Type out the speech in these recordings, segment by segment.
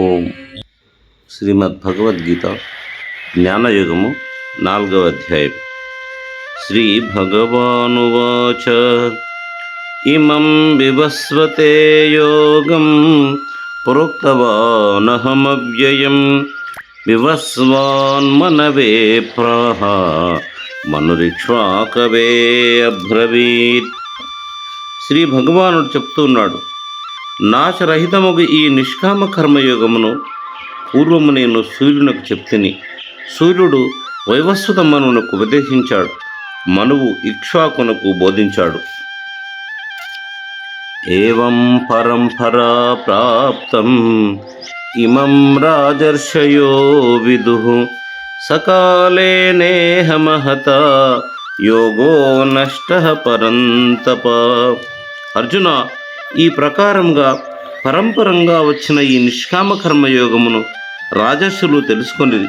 ఓం శ్రీమద్ భగవద్గీత జ్ఞానయుగము నాలుగవ అధ్యాయం. శ్రీ భగవానువాచ ఇమం వివస్వతే యోగం ప్రోక్తవానహమవ్యయం వివస్వాన్ మనవే ప్రాహ మనురిక్ష్వాకవే అబ్రవీత్. శ్రీ భగవానుడు చెప్తున్నాడు నాశరహితముగు ఈ నిష్కామ కర్మయోగమును పూర్వము నేను సూర్యునకు చెప్తిని. సూర్యుడు వైవస్వత మనువునకు ఉపదేశించాడు. మనువు ఇక్ష్వాకునకు బోధించాడు. ఏవం పరంపరా ప్రాప్తం ఇమం రాజర్షయో విదు సకాలే నేహ మహత యోగో నష్ట పరంతప. అర్జున ఈ ప్రకారంగా పరంపరంగా వచ్చిన ఈ నిష్కామ కర్మయోగమును రాజస్సులు తెలుసుకొనిది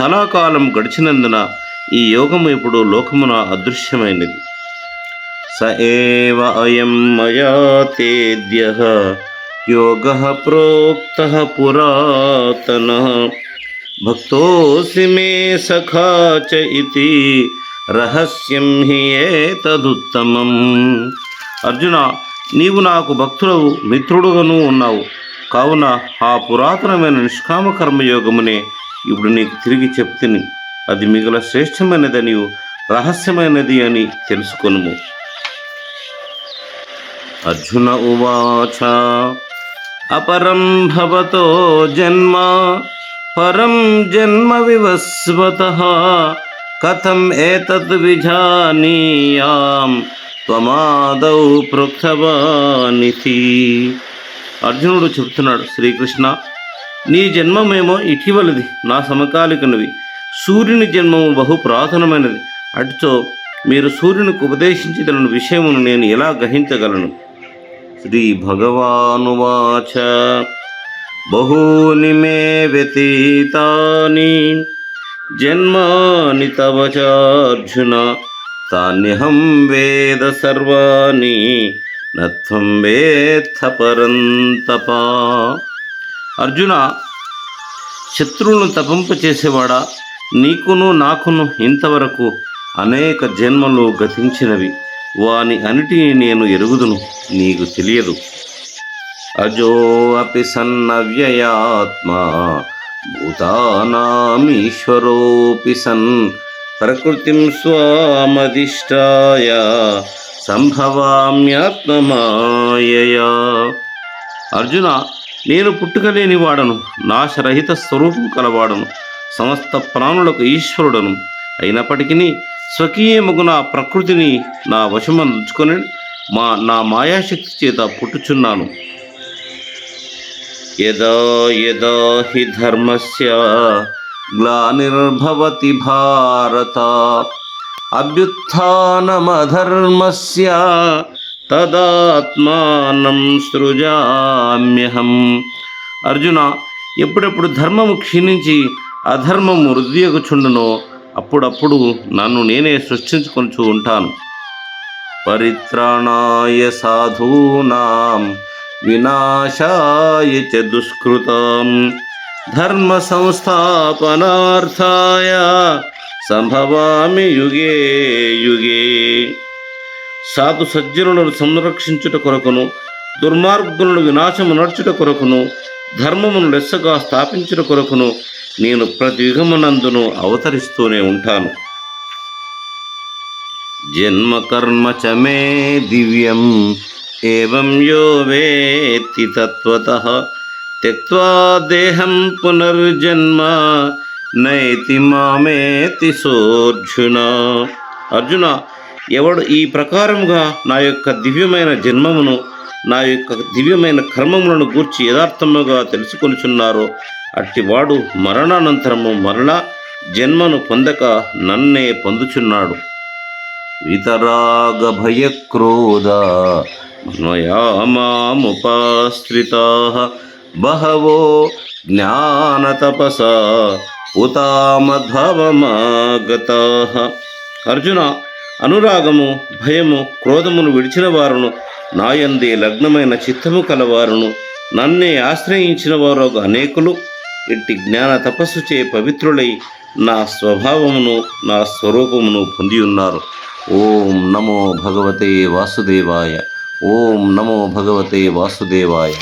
చాలా కాలం గడిచినందున ఈ యోగము ఇప్పుడు లోకమున అదృశ్యమైనది. స ఏవ అయం మయా తేద్య యోగ ప్రోక్త పురాతన భక్తోసి మే సఖా చ రహస్యం హి ఏతదుత్తమం. అర్జున నీవు నాకు భక్తుడవు మిత్రుడుగాను ఉన్నావు. కావున ఆ పురాతనమైన నిష్కామ కర్మయోగమునే ఇప్పుడు నీకు తిరిగి చెప్తిని. అది మిగుల శ్రేష్టమైనదని రహస్యమైనది అని తెలుసుకొనుము. అర్జున ఉవాచ అపరం భవతో జన్మ పరం జన్మ వివస్వత కథం ఏతత్ విజానీయాం త్వమాదౌ పృథవానితి. అర్జునుడు చెప్తున్నాడు శ్రీకృష్ణ నీ జన్మమేమో ఇటీవలది నా సమకాలికనవి. సూర్యుని జన్మము బహు పురాతనమైనది. అటుచో మీరు సూర్యునికి ఉపదేశించగలను విషయమును నేను ఎలా గ్రహించగలను? శ్రీ భగవానువాచ బహూని మే వ్యతీతాని జన్మాని తవ అర్జున తాన్యహం వేద సర్వాణి నత్వం వేత్త పరంతప అర్జున శత్రువులను తపింప చేసేవాడా? నీకును నాకును ఇంతవరకు అనేక జన్మలు గతించినవి. వాని అన్నిటినీ నేను ఎరుగుదును నీకు తెలియదు. అజో అపి సన్నవ్యయాత్మా భూతానామీశ్వరోపి సన్ ప్రకృతిం స్వామధిష్టాయ సంభవామ్యాత్మమాయయా. అర్జున నేను పుట్టుకలేని వాడను నాశరహిత స్వరూపం కలవాడను సమస్త ప్రాణులకు ఈశ్వరుడను. అయినప్పటికీ స్వకీయముకు నా ప్రకృతిని నా వశమందుకొని మా నా మాయాశక్తి చేత పుట్టుచున్నాను. యదా యదా హి ధర్మస్య గ్లానిర్భవతి భారత అభ్యుత్నమధర్మస్య తదాత్మానం సృజామ్యహం అర్జున ఎప్పుడెప్పుడు ధర్మము క్షీణించి అధర్మము వృద్ధియగుచుండునో అప్పుడప్పుడు నన్ను నేనే సృష్టించుకొంచు ఉంటాను. పరిత్రాణాయ సాధూనాం వినాశాయ చ దుష్కృతం ధర్మ సంస్థాపనార్థాయ సంభవామి యుగే యుగే సాధు సజ్జనులను సంరక్షించుట కొరకును దుర్మార్గులను వినాశము నడుచుట కొరకును ధర్మమును లెస్సగా స్థాపించుట కొరకును నేను ప్రతి యుగమునందును అవతరిస్తూనే ఉంటాను. జన్మ కర్మ దివ్యం ఏవం యో వేత్తి తత్వత త్యక్వా పునర్జన్మ నైతి మామేతి సోర్జున అర్జున ఎవడు ఈ ప్రకారముగా నా యొక్క దివ్యమైన జన్మమును నా యొక్క దివ్యమైన కర్మములను గూర్చి యథార్థముగా తెలుసుకొనిచున్నారో అట్టివాడు మరణానంతరము మరలా జన్మను పొందక నన్నే పొందుచున్నాడు. వితరాగ భయక్రోధ మన్మయామాముపాశ్రితా బహవో జ్ఞానతపస ఉతామధ్వమగతా అర్జున అనురాగము భయము క్రోధమును విడిచిన వారును నాయందే లగ్నమైన చిత్తము కలవారును నన్నే ఆశ్రయించిన వారు అనేకులు. ఇట్టి జ్ఞాన తపస్సు చే పవిత్రులై నా స్వభావమును నా స్వరూపమును పొంది ఉన్నారు. ఓం నమో భగవతే వాసుదేవాయ ఓం నమో భగవతే వాసుదేవాయ.